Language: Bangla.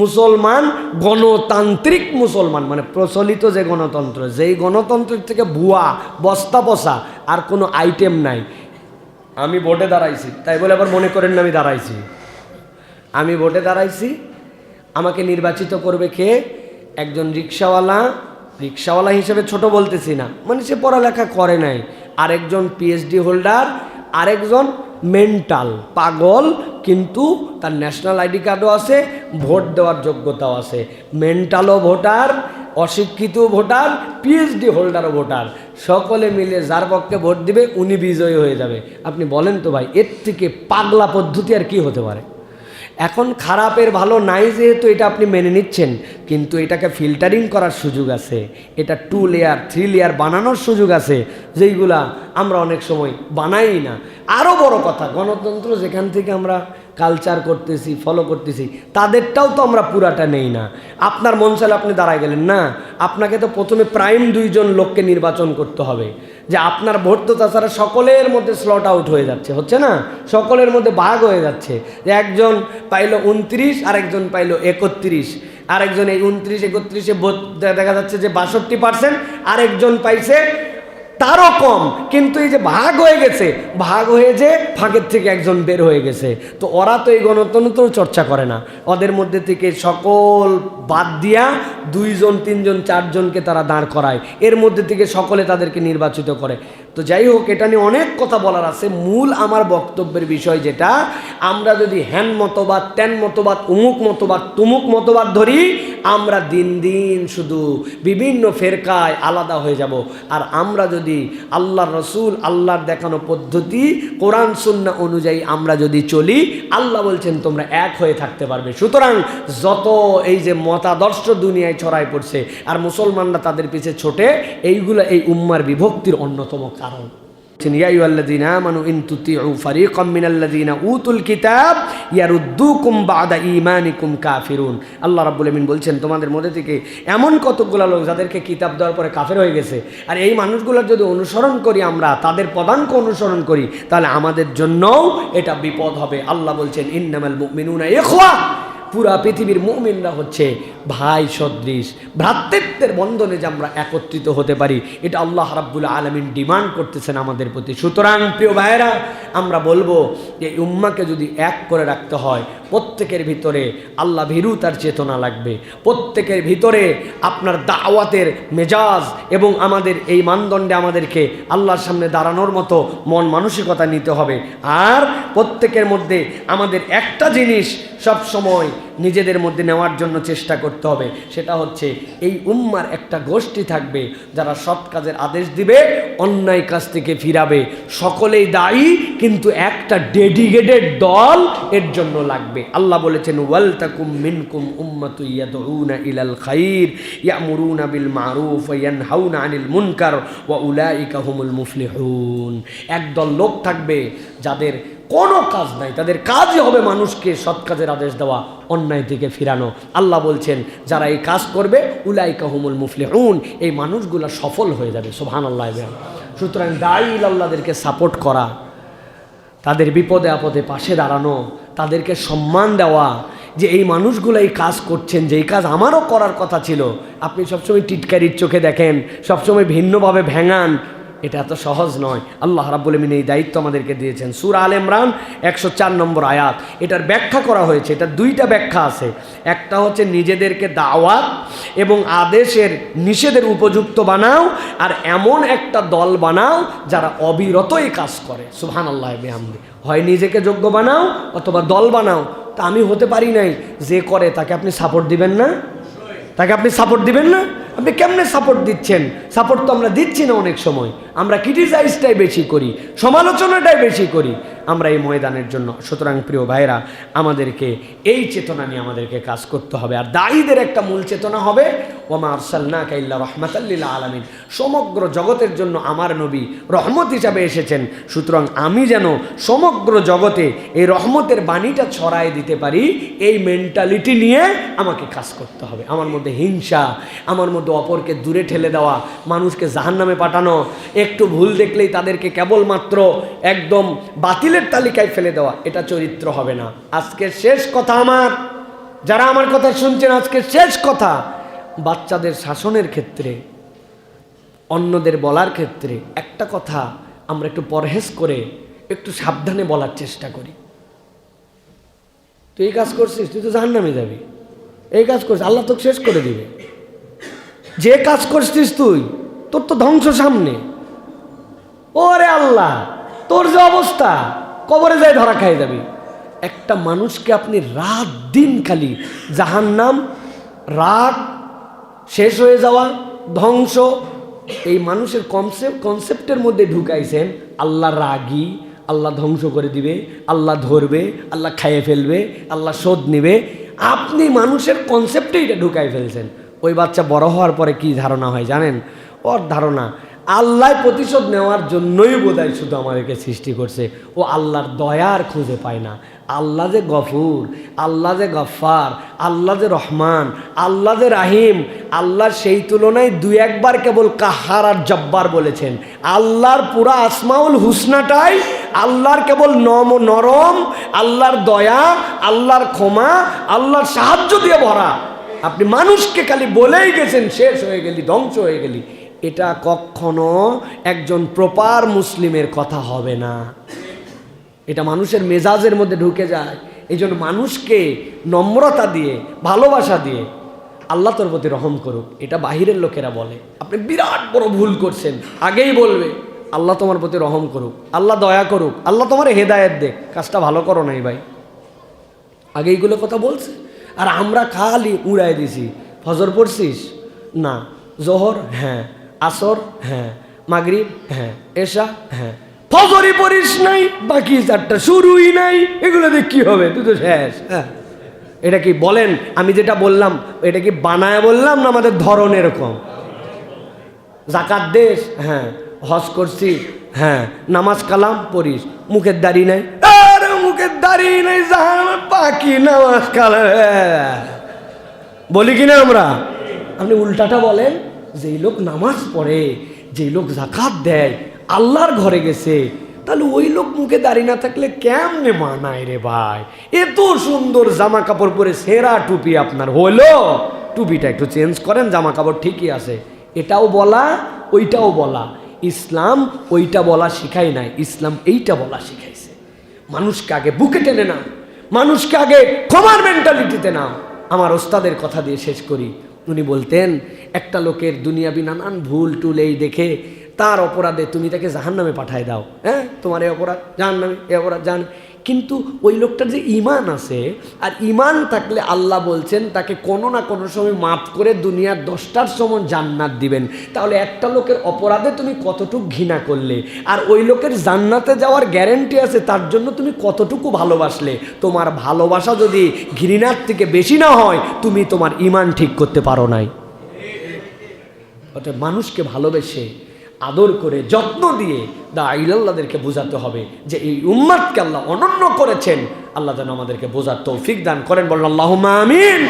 মুসলমান গণতান্ত্রিক মুসলমান মানে প্রচলিত যে গণতন্ত্র, যেই গণতন্ত্রের থেকে ভুয়া, বস্তা বসা আর কোনো আইটেম নাই। আমি ভোটে দাঁড়াইছি, তাই বলে আবার মনে করেন না আমি দাঁড়াইছি। আমি ভোটে দাঁড়াইছি, আমাকে নির্বাচিত করবে কে? একজন রিক্সাওয়ালা রিক্সাওয়ালা হিসেবে ছোট বলতেছি না মানে সে পড়ালেখা করে নাই। আরেকজন পিএইচডি হোল্ডার আরেকজন মেন্টাল পাগল কিন্তু তার ন্যাশনাল আইডি কার্ডও আছে, ভোট দেওয়ার যোগ্যতাও আছে। মেন্টালও ভোটার অশিক্ষিত ভোটার পিএইচডি হোল্ডারও ভোটার। সকলে মিলে যার পক্ষে ভোট দিবে, উনি বিজয়ী হয়ে যাবে। আপনি বলেন তো ভাই, এর থেকে পাগলা পদ্ধতি আর কি হতে পারে? এখন খারাপের ভালো নাই যেহেতু এটা আপনি মেনে নিচ্ছেন, কিন্তু এটাকে ফিল্টারিং করার সুযোগ আছে। এটা টু লেয়ার থ্রি লেয়ার বানানোর সুযোগ আছে, যেইগুলা আমরা অনেক সময় বানাই না। আরও বড় কথা, গণতন্ত্র যেখান থেকে আমরা কালচার করতেছি ফলো করতেছি, তাদেরটাও তো আমরা পুরাটা নেই না। আপনার মন আপনি দাঁড়ায় গেলেন, না, আপনাকে তো প্রথমে প্রাইম দুইজন লোককে নির্বাচন করতে হবে। যে আপনার ভোট তো তাছাড়া সকলের মধ্যে স্লট আউট হয়ে যাচ্ছে, হচ্ছে না? সকলের মধ্যে ভাগ হয়ে যাচ্ছে। যে একজন পাইলো উনত্রিশ, আরেকজন পাইলো একত্রিশ। আরেকজন এই উনত্রিশ, একত্রিশে দেখা যাচ্ছে যে বাষট্টি পার্সেন্ট আরেকজন পাইছে তারও কম। কিন্তু এই যে ভাগ হয়ে গেছে, ভাগ হয়ে যে ফাঁকের থেকে একজন বের হয়ে গেছে। তো ওরা তো এই গণতন্ত্র চর্চা করে না। ওদের মধ্যে থেকে সকল বাদ দিয়া দুইজন, তিনজন, চারজনকে তারা দাঁড় করায়। এর মধ্যে থেকে সকলে তাদেরকে নির্বাচিত করে। তো যাই হোক, এটা নিয়ে অনেক কথা বলার আছে। মূল আমার বক্তব্যের বিষয় যেটা, আমরা যদি হ্যান মতবাদ, ত্যান মতবাদ, উমুক মতবাদ, তুমুক মতবাদ ধরি, আমরা দিন দিন শুধু বিভিন্ন ফেরকায় আলাদা হয়ে যাব। আর আমরা যদি আল্লাহর রসুল, আল্লাহর দেখানো পদ্ধতি, কোরআন, সুন্না অনুযায়ী আমরা যদি চলি, আল্লাহ বলছেন তোমরা এক হয়ে থাকতে পারবে। সুতরাং যত এই যে মতাদর্শ দুনিয়ায় ছড়ায় পড়ছে, আর মুসলমানরা তাদের পিছে ছোটে, এইগুলো এই উম্মার বিভক্তির অন্যতম কারণ কারণ আল্লাহ বলছেন, তোমাদের মধ্যে থেকে এমন লোক যাদেরকে কিতাব দেওয়ার পরে কাফের হয়ে গেছে, আর এই মানুষগুলোর যদি অনুসরণ করি আমরা, তাদের পদাঙ্ক অনুসরণ করি, তাহলে আমাদের জন্যও এটা বিপদ হবে। আল্লাহ বলছেন, ইন্নামাল পুরা পৃথিবীর মুমিনরা হচ্ছে ভাই সদৃশ, ভ্রাতৃত্বের বন্ধনে যে আমরা একত্রিত হতে পারি, এটা আল্লাহ রাব্বুল আলমিন ডিমান্ড করতেছেন আমাদের প্রতি। সুতরাং প্রিয় ভাইয়েরা, আমরা বলব যে উম্মাকে যদি এক করে রাখতে হয়, প্রত্যেকের ভিতরে আল্লাহ ভীরু তার চেতনা লাগবে। প্রত্যেকের ভিতরে আপনার দাওয়াতের মেজাজ এবং আমাদের এই মানদণ্ডে আমাদেরকে আল্লাহর সামনে দাঁড়ানোর মতো মন মানসিকতা নিতে হবে। আর প্রত্যেকের মধ্যে আমাদের একটা জিনিস সব সময় নিজেদের মধ্যে নেওয়ার জন্য চেষ্টা করতে হবে। সেটা হচ্ছে, এই উম্মার একটা গোষ্ঠী থাকবে, যারা সৎ কাজের আদেশ দিবে, অন্যায় কাজ থেকে ফিরাবে। সকলেই দায়ী, কিন্তু একটা ডেডিকেটেড দল এর জন্য লাগবে। আল্লাহ বলেছেন, ওয়াল তাকুম মিনকুম উম্মাতু ইয়াদউনা ইলাল খাইর, ইয়ামুরুনা বিল মারুফ ওয়া ইয়ানহাউনা আনিল মুনকার, ওয়া উলাইকা হুমুল মুফলিহুন। একদল লোক থাকবে, যাদের কোনো কাজ নাই। তাদের কাজই হবে মানুষকে সৎ কাজের আদেশ দেওয়া, অন্যায় থেকে ফিরানো। আল্লাহ বলছেন, যারা এই কাজ করবে উলাই কাহুমুল মুফলে মুফলিহুন, এই মানুষগুলো সফল হয়ে যাবে। সোহান আল্লাহ সুতরাং দায়ী আল্লাহদেরকে সাপোর্ট করা, তাদের বিপদে আপদে পাশে দাঁড়ানো, তাদেরকে সম্মান দেওয়া, যে এই মানুষগুলো এই কাজ করছেন যে এই কাজ আমারও করার কথা ছিল, আপনি সবসময় টিটকারির চোখে দেখেন, সবসময় ভিন্নভাবে ভেঙান এটা এত সহজ নয়। আল্লাহ রাব্বুল এই দায়িত্ব আমাদেরকে দিয়েছেন। সুর আল ইমরান একশো চার নম্বর আয়াত। এটার ব্যাখ্যা করা হয়েছে। এটা দুইটা ব্যাখ্যা আছে। একটা হচ্ছে নিজেদেরকে দাওয়াত এবং আদেশের নিষেধের উপযুক্ত বানাও আর এমন একটা দল বানাও যারা অবিরতই কাজ করে। সুহান আল্লাহ বেহামদি। হয় নিজেকে যোগ্য বানাও অথবা দল বানাও। তা আমি হতে পারি নাই। যে করে তাকে আপনি সাপোর্ট দিবেন না? তাকে আপনি সাপোর্ট দিবেন না? আপনি কেমনে সাপোর্ট দিচ্ছেন? সাপোর্ট তো আমরা দিচ্ছি না অনেক সময়। আমরা ক্রিটিসাইজটাই বেশি করি, সমালোচনাটাই বেশি করি। আমরা এই ময়দানের জন্য। সুতরাং প্রিয় ভাইরা আমাদেরকে এই চেতনা নিয়ে আমাদেরকে কাজ করতে হবে। আর দায়ীদের একটা মূল চেতনা হবে ওমা আরসাল্লা কাইল্লা রহমাতাল্লিল আলমিন। সমগ্র জগতের জন্য আমার নবী রহমত হিসাবে এসেছেন। সুতরাং আমি যেন সমগ্র জগতে এই রহমতের বাণীটা ছড়ায় দিতে পারি, এই মেন্টালিটি নিয়ে আমাকে কাজ করতে হবে। আমার মধ্যে হিংসা, আমার মধ্যে অপরকে দূরে ঠেলে দেওয়া, মানুষকে জাহান্নামে পাঠানো, একটু ভুল দেখলেই তাদেরকে কেবলমাত্র একদম বাতিলের তালিকায় ফেলে দেওয়া, এটা চরিত্র হবে না। আজকের শেষ কথা আমার। যারা আমার কথা শুনছেন আজকে শেষ কথা বাচ্চাদের শাসনের ক্ষেত্রে, অন্যদের বলার ক্ষেত্রে একটা কথা আমরা একটু পরহেজ করে একটু সাবধানে বলার চেষ্টা করি। তুই এই কাজ করছিস, তুই তো জাহান নামে যাবি। এই কাজ করছিস, আল্লাহ তোকে শেষ করে দিবে। যে কাজ করছিস তুই, তোর তো ধ্বংস সামনে। ওরে আল্লাহ, তোর যে অবস্থা, কবরে যায় ধরা খাই যাবি। একটা মানুষকে আপনি রাত দিন খালি জাহান্নাম রাগ শেষ হয়ে যাওয়া, ধ্বংস। এই মানুষের কনসেপ্ট কনসেপ্টের মধ্যে ঢুকাইছেন, আল্লাহ রাগী, আল্লাহ ধ্বংস করে দিবে, আল্লাহ ধরবে, আল্লাহ খাইয়ে ফেলবে, আল্লাহ শোধ নেবে। আপনি মানুষের কনসেপ্টে এটা ঢুকাই ফেলছেন। ওই বাচ্চা বড় হওয়ার পরে কি ধারণা হয় জানেন? ওর ধারণা আল্লাহ প্রতিশোধ নেওয়ার জন্যই বোধহয় শুধু আমাদেরকে সৃষ্টি করছে। ও আল্লাহর দয়ার খুঁজে পায় না। আল্লাহ যে গফুর, আল্লাহ যে গফার আল্লাহ যে রহমান, আল্লাহ যে রাহিম, আল্লাহ সেই তুলনায় দুই একবার কেবল কাহার আর জব্বার বলেছেন। আল্লাহর পুরা আসমাউল হুসনাটাই আল্লাহর কেবল নম নরম, আল্লাহর দয়া, আল্লাহর ক্ষমা, আল্লাহর সাহায্য দিয়ে ভরা। আপনি মানুষকে খালি বলেই গেছেন, শেষ হয়ে গেলি, ধ্বংস হয়ে গেলি। এটা কখনো একজন প্রপার মুসলিমের কথা হবে না। এটা মানুষের মেজাজের মধ্যে ঢুকে যায়। এই জন্য মানুষকে নম্রতা দিয়ে, ভালোবাসা দিয়ে আল্লাহ তোর প্রতি রহম করুক। এটা বাহিরের লোকেরা বলে। আপনি বিরাট বড় ভুল করছেন। আগেই বলবে, আল্লাহ তোমার প্রতি রহম করুক। আল্লাহ দয়া করুক। আল্লাহ তোমার হেদায়েত দেখ। কাজটা ভালো করো নাই ভাই। আগে এইগুলো কথা বলছে। আর আমরা খালি উড়াই দিছি। ফজর পড়ছিস? না। জোহর? হ্যাঁ। আসর? হ্যাঁ। মাগরিব? হ্যাঁ। এশা? হ্যাঁ। ফজরই পড়িস নাই বাকি চারটা শুরুই নাই। এগুলো দিয়ে কি হবে? তুই তো শেষ। হ্যাঁ। এটা কি বলেন? আমি যেটা বললাম এটা কি বানায় বললাম না আমাদের ধরন এরকম? জাকাত দেশ হ্যাঁ। হজ করছি হ্যাঁ। নামাজ কালাম পড়িস মুখের দাড়ি নাই। আরে মুখের দাড়ি নাই জাহান পাখি নামাজ কালাম। বলি কি না আমরা? আপনি উল্টাটা বলেন যেই লোক নামাজ পড়ে যেই লোক জাকাত দেয় আল্লাহর ঘরে গেছে, তাহলে ওই লোক মুখে দাড়ি না থাকলে কেমনে মানায় রে ভাই? এত সুন্দর জামা কাপড় পরে সেরা টুপি আপনার। হলো, টুপিটা একটু চেঞ্জ করেন জামা কাপড় ঠিকই আছে। এটাও বলা, ওইটাও বলা। ইসলাম ওইটা বলা শিখাই নাই, ইসলাম এইটা বলা শিখাইছে। মানুষকে আগে বুকে টেনে না মানুষকে আগে ক্ষমার মেন্টালিটিতে নাও। আমার ওস্তাদের কথা দিয়ে শেষ করি। উনি বলতেন, একটা লোকের দুনিয়াবি নানান ভুল টুল এই দেখে তার অপরাধে তুমি তাকে জাহান নামে পাঠায় দাও। হ্যাঁ? তোমার এই অপরাধ জাহান নামে এই অপরাধ জান কিন্তু ওই লোকটার যে ইমান আছে, আর ইমান থাকলে আল্লাহ বলছেন, তাকে কোনো না কোনো সময় মাফ করে দুনিয়ার দশটার সময় জান্নাত দিবেন। তাহলে একটা লোকের অপরাধে তুমি কতটুকু ঘৃণা করলে? আর ওই লোকের জান্নাতে যাওয়ার গ্যারেন্টি আছে, তার জন্য তুমি কতটুকু ভালোবাসলে? তোমার ভালোবাসা যদি ঘৃণার থেকে বেশি না হয়, তুমি তোমার ইমান ঠিক করতে পারো নাই। অর্থাৎ মানুষকে ভালোবেসে আদর করে, যত্ন দিয়ে দা আইলাল্লাদেরকে বোঝাতে হবে যে এই উম্মাদকে আল্লাহ অনন্য করেছেন। আল্লাহ যেন আমাদেরকে বোঝার তৌফিক দান করেন। বলল আল্লাহ আমিন।